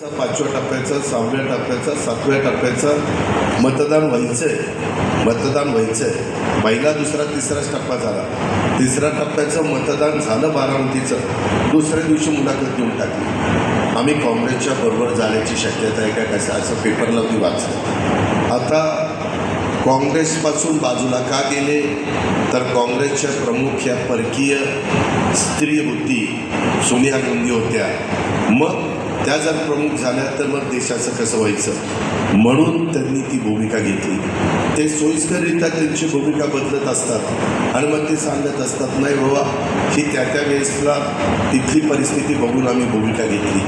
पाचव्या टप्प्याचं सहाव्या टप्प्याचं सातव्या टप्प्याचं मतदान व्हायचंय. मतदान व्हायचंय. पहिला दुसरा तिसराच टप्पा झाला. तिसऱ्या टप्प्याचं मतदान झालं बारामतीचं. दुसऱ्या दिवशी मुलाखत देऊन टाकली. आम्ही काँग्रेसच्या बरोबर जाण्याची शक्यता आहे का कसं? असं पेपरला मी वाचलं. आता काँग्रेसपासून बाजूला का गेले? तर काँग्रेसच्या प्रमुख या परकीय स्त्री होती सोनिया गांधी होत्या. मग त्या जर प्रमुख झाल्या तर मग देशाचं कसं व्हायचं? म्हणून त्यांनी ती भूमिका घेतली. ते सोयीस्कररित्या त्यांची भूमिका बदलत असतात आणि मग ते सांगत असतात नाही बाबा ही त्या त्या वेळेसला तिथली परिस्थिती बघून आम्ही भूमिका घेतली.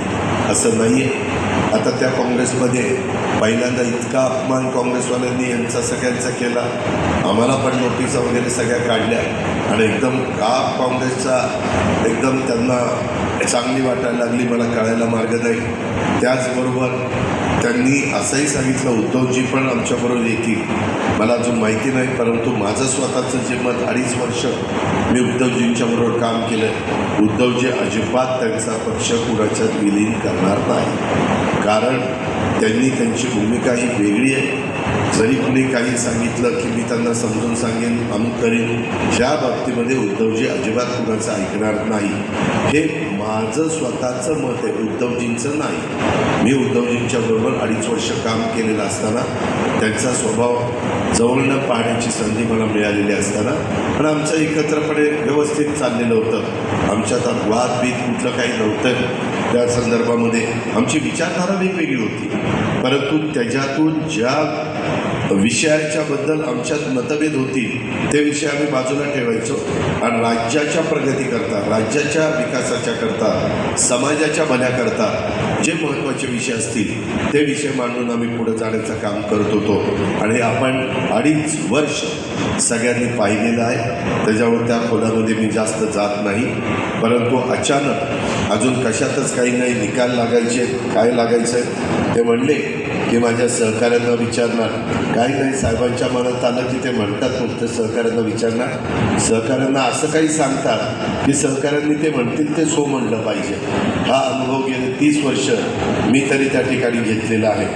असं नाही आहे आता त्या काँग्रेसमध्ये पहिल्यांदा इतका अपमान काँग्रेसवाल्यांनी यांचा सगळ्यांचा केला. आम्हाला पण नोटिसा वगैरे सगळ्या काढल्या. आणि एकदम का काँग्रेसचा एकदम त्यांना चांगली वाटायला लागली मला कळायला मार्ग नाही. त्याचबरोबर त्यांनी असंही सांगितलं उद्धवजी पण आमच्याबरोबर येतील. मला अजून माहिती नाही परंतु माझं स्वतःचं जे मत अडीच वर्ष मी उद्धवजींच्याबरोबर काम केलं उद्धवजी अजिबात त्यांचा पक्ष कुणाच्यात विलीन करणार नाही. कारण त्यांनी त्यांची भूमिका ही वेगळी आहे. जरी कुणी काही सांगितलं की मी त्यांना समजून सांगेन अमुक करीन ज्या बाबतीमध्ये उद्धवजी अजिबात कुणाचं ऐकणार नाही. हे माझं स्वतःचं मत आहे उद्धवजींचं नाही. मी उद्धवजींच्या बरोबर अडीच वर्ष काम केलेलं असताना त्यांचा स्वभाव जवळनं पाहण्याची संधी मला मिळालेली असताना पण आमचं एकत्रपणे व्यवस्थित चाललेलं होतं. आमच्यात वाद बीत कुठलं काही नव्हतं. त्या संदर्भामध्ये आमची विचारधारा वेगवेगळी होती. परंतु त्याच्यातून ज्या विषयाच्याबद्दल आमच्यात मतभेद होतील ते विषय आम्ही बाजूला ठेवायचो. आणि राज्याच्या प्रगतीकरता राज्याच्या विकासाच्या करता समाजाच्या भल्याकरता जे महत्त्वाचे विषय असतील ते विषय मांडून आम्ही पुढे जाण्याचं काम करत होतो. आणि आपण अडीच वर्ष सगळ्यांनी पाहिलेलं आहे. त्याच्यावर त्या खोलामध्ये मी जास्त जात नाही. परंतु अचानक अजून कशातच काही नाही निकाल लागायचे काय लागायचं आहे ते म्हणले की माझ्या सहकाऱ्यांना विचारणार. काही नाही साहेबांच्या मनात आलं की ते म्हणतात फक्त सहकाऱ्यांना विचारणार. सहकाऱ्यांना असं काही सांगतात की सहकाऱ्यांनी ते म्हणतील ते सो म्हणलं पाहिजे. हा अनुभव गेले तीस वर्ष मी तरी त्या ठिकाणी घेतलेलं आहे.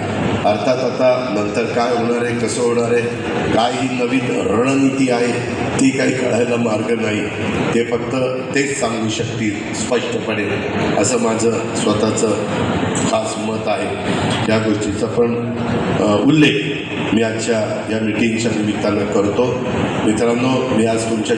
अर्थात आता नंतर काय होणार आहे कसं होणार आहे काय ही नवीन रणनीती आहे ती काही कळायला मार्ग नाही. ते फक्त तेच सांगू शकतील स्पष्टपणे. असं माझं स्वतःचं खास मत आहे. या गोष्टीचा पण उल्लेख मी आजच्या या मिटिंगच्या निमित्तानं करतो. मित्रांनो मी आज तुमच्या